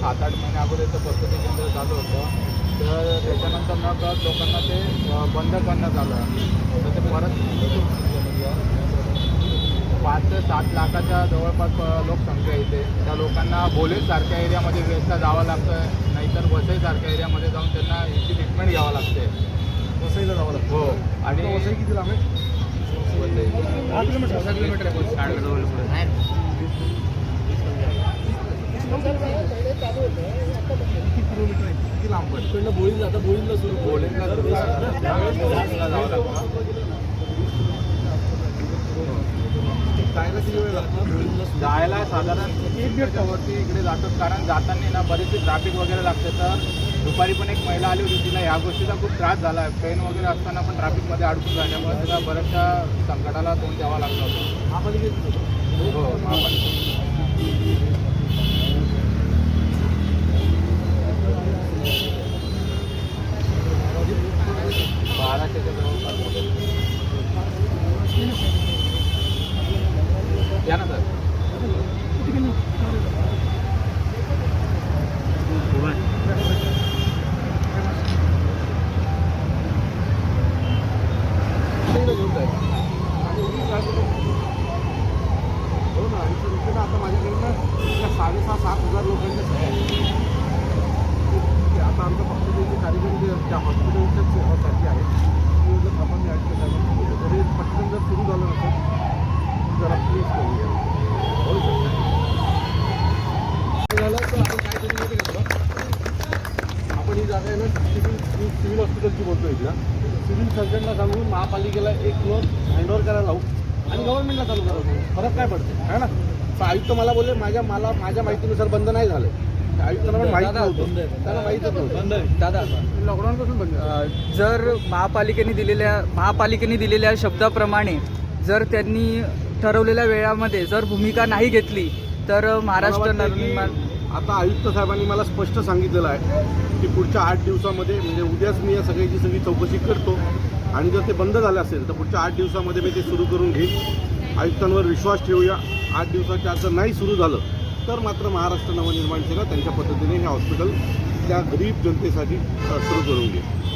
सात आठ महिने अगोदर तर प्रसूती केंद्र चालू होतं. तर त्याच्यानंतर न कळत लोकांना ते बंद करण्यात आलं. तर ते परत पाच ते सात लाखाच्या जवळपास लोकसंख्या इथे. त्या लोकांना सारख्या एरियामध्ये वेस्टला जावं लागतं नाहीतर वसई सारख्या एरियामध्ये जाऊन त्यांना याची ट्रीटमेंट घ्यावं लागते. वसईला जावं लागतं. हो. आणि आता वसई किती लांब आहे? किलोमीटर. किलोमीटर आहे किती किलोमीटर आहे किती लांब बोळीला सुरू जायला किती वेळ लागतो बोळीला जायला साधारण एक दीडच्या वरती इकडे जातो कारण जाताना ना बरेचसे ट्रॅफिक वगैरे लागते. तर दुपारी पण एक महिला आली होती तिला ह्या गोष्टीचा खूप त्रास झाला. आहे ट्रेन वगैरे असताना पण ट्रॅफिकमध्ये अडकून जाण्यामुळे तिला बऱ्याचशा संकटाला तोंड द्यावा लागलं होतं. महापालिकेत हो महापालिका बाराशेच्या जवळपास या ना सर वसईला घेऊन जायचं आणि उगीच काय करू? हो ना आणि सर. आता माझ्याकडनं साडेसहा सात हजार लोकांच्या आता आमचा फक्त ते कार्यक्रम जे त्या हॉस्पिटलच्याच सेवासाठी आहे ते जर आपण ॲड केलं तरी पटकन जर सुरू झालं नसेल जरा प्लीज करूया हो सर झालं तर आपण काय करू माहिती आहे का आपण ही जागा आहे ना सिव्हिल सिव्हिल हॉस्पिटलची बोलतो इथल्या सिव्हिल सर्जनला सांगून महापालिकेला एक फ्लोअर हँडओव्हर करायला लावू. आणि गव्हर्नमेंटला चालू करावं फरक काय पडते? है ना? तर आयुक्त मला बोलले माझ्या मला माझ्या माहितीनुसार बंद नाही झालं. त्या आयुक्तांना पण माहीत नव्हतं. त्यांना माहीतच नव्हतं. दादा लॉकडाऊनपासून बंद. जर महापालिकेने दिलेल्या महापालिकेने दिलेल्या शब्दाप्रमाणे जर त्यांनी ठरवलेल्या वेळामध्ये जर भूमिका नाही घेतली तर महाराष्ट्र नवनिर्माण आता आयुक्त साहेबांनी मला स्पष्ट सांगितलेलं आहे की पुढच्या आठ दिवसामध्ये म्हणजे उद्याच मी या सगळ्याची सगळी चौकशी करतो. आणि जर ते बंद झालं असेल तर पुढच्या आठ दिवसामध्ये मी ते सुरू करून घेईन. आयुक्तांवर विश्वास ठेवूया. आठ दिवसाच्या आत जर नाही सुरू झालं तर मात्र महाराष्ट्र नवनिर्माण सेना त्यांच्या पद्धतीने हे हॉस्पिटल त्या गरीब जनतेसाठी सुरू करून घेईल.